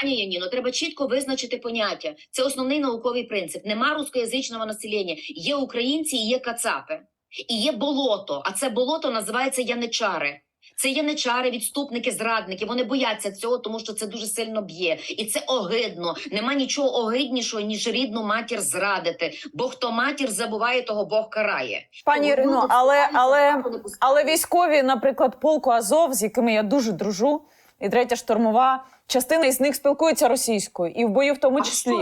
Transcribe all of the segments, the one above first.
Пані Яніно, треба чітко визначити поняття. Це основний науковий принцип. Нема рускоязичного населення. Є українці і є кацапи. І є болото. А це болото називається яничари. Це яничари, відступники, зрадники. Вони бояться цього, тому що це дуже сильно б'є. І це огидно. Нема нічого огиднішого, ніж рідну матір зрадити. Бо хто матір забуває, того Бог карає. Пані Ірино, але, але, але військові, наприклад, полку Азов, з якими я дуже дружу, і третя штурмова, частина із них спілкується російською, і в бою в тому числі.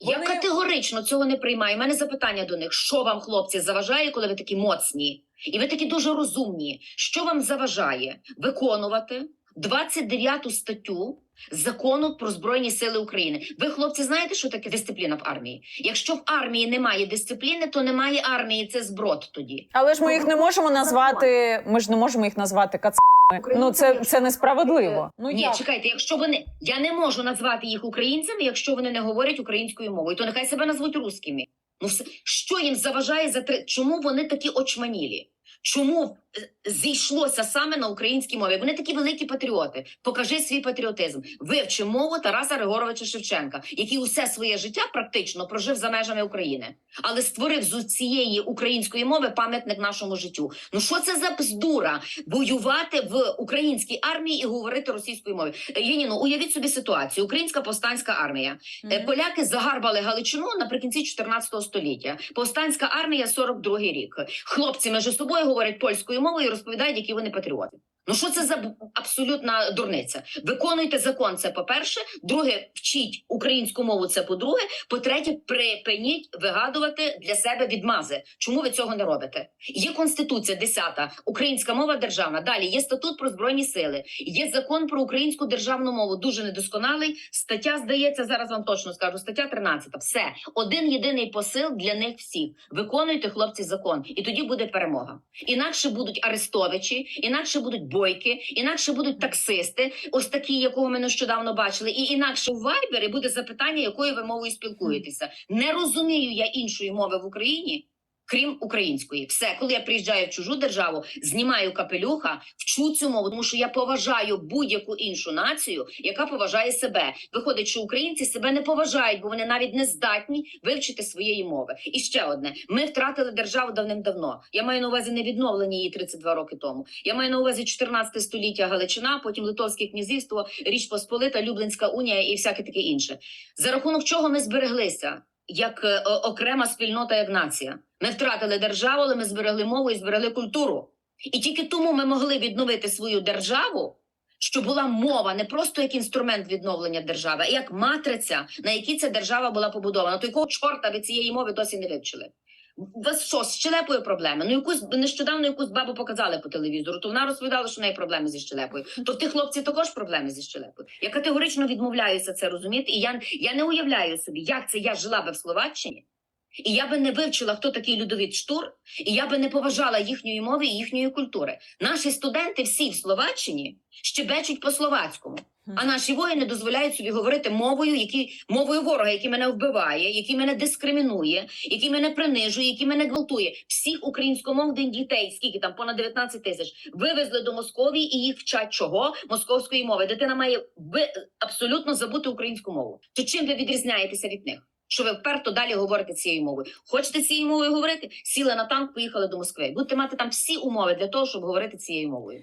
Я Вони- категорично цього не приймаю. У мене запитання до них: що вам, хлопці, заважає, коли ви такі моцні? І ви такі дуже розумні. Що вам заважає виконувати 29 статтю закону про збройні сили України? Ви, хлопці, знаєте, що таке дисципліна в армії? Якщо в армії немає дисципліни, то немає армії. Це зброд тоді. Але ж ми їх не можемо назвати. Ми ж не можемо їх назвати кацапами. Ну це, це несправедливо. Ну Ні, як? чекайте, якщо вони я не можу назвати їх українцями, якщо вони не говорять українською мовою, то нехай себе назвуть русскими. Ну все що їм заважає за три? Чому вони такі очманілі? Чому е, зійшлося саме на українській мові? Вони такі великі патріоти. Покажи свій патріотизм. Вивчи мову Тараса Григоровича Шевченка, який усе своє життя практично прожив за межами України, але створив з цієї української мови пам'ятник нашому життю. Ну що це за бздура? Воювати в українській армії і говорити російською мовою. Е, Єніно, уявіть собі ситуацію: Українська повстанська армія. Е, Мгм. Поляки загарбали Галичину наприкінці 14 століття. Повстанська армія 42 рік. Хлопці між собою говорять польською і розповідають, які вони патріоти. Ну що це за абсолютна дурниця? Виконуйте закон. Це по-перше. Друге, вчіть українську мову. Це по-друге. По-третє, припиніть вигадувати для себе відмази. Чому ви цього не робите? Є конституція 10, українська мова державна. Далі є статут про збройні сили. Є закон про українську державну мову. Дуже недосконалий. Стаття здається зараз. Вам точно скажу. Стаття 13. Все один єдиний посил для них всіх. Виконуйте, хлопці, закон, і тоді буде перемога. Інакше будуть арестовичі, інакше будуть бойки, інакше будуть таксисти, ось такі, якого ми нещодавно бачили. І інакше у Вайбері буде запитання, якою ви мовою спілкуєтеся. Не розумію я іншої мови в Україні. Крім української, все, коли я приїжджаю в чужу державу, знімаю капелюха, вчу цю мову, тому що я поважаю будь-яку іншу націю, яка поважає себе. Виходить, що українці себе не поважають, бо вони навіть не здатні вивчити своєї мови. І ще одне: ми втратили державу давним-давно. Я маю на увазі не відновлення її 32 роки тому. Я маю на увазі 14 століття Галичина, потім Литовське князівство, Річ Посполита, Люблинська унія і всяке таке інше. За рахунок чого ми збереглися як е, окрема спільнота, як нація. Ми втратили державу, але ми зберегли мову і зберегли культуру. І тільки тому ми могли відновити свою державу, що була мова не просто як інструмент відновлення держави, а як матриця, на якій ця держава була побудована. То якого чорта ви цієї мови досі не вивчили? У вас що, з щелепою проблеми? Ну якусь нещодавно якусь бабу показали по телевізору, то вона розповідала, що в неї проблеми зі щелепою. То в тих хлопців також проблеми зі щелепою. Я категорично відмовляюся це розуміти, і я, я не уявляю собі, як це я жила би в Словаччині. І я би не вивчила, хто такий Людовід Штур, і я би не поважала їхньої мови і їхньої культури. Наші студенти всі в Словаччині щебечуть по словацькому. А наші воїни дозволяють собі говорити мовою, які мовою ворога, який мене вбиває, який мене дискримінує, який мене принижує, який мене гвалтує. Всіх українськомовних дітей, скільки там понад 19 тисяч, вивезли до Московії і їх вчать чого московської мови. Дитина має ви абсолютно забути українську мову. То чим ви відрізняєтеся від них? Що ви вперто далі говорите цією мовою? Хочете цією мовою говорити? Сіли на танк, поїхали до Москви. Будете мати там всі умови для того, щоб говорити цією мовою.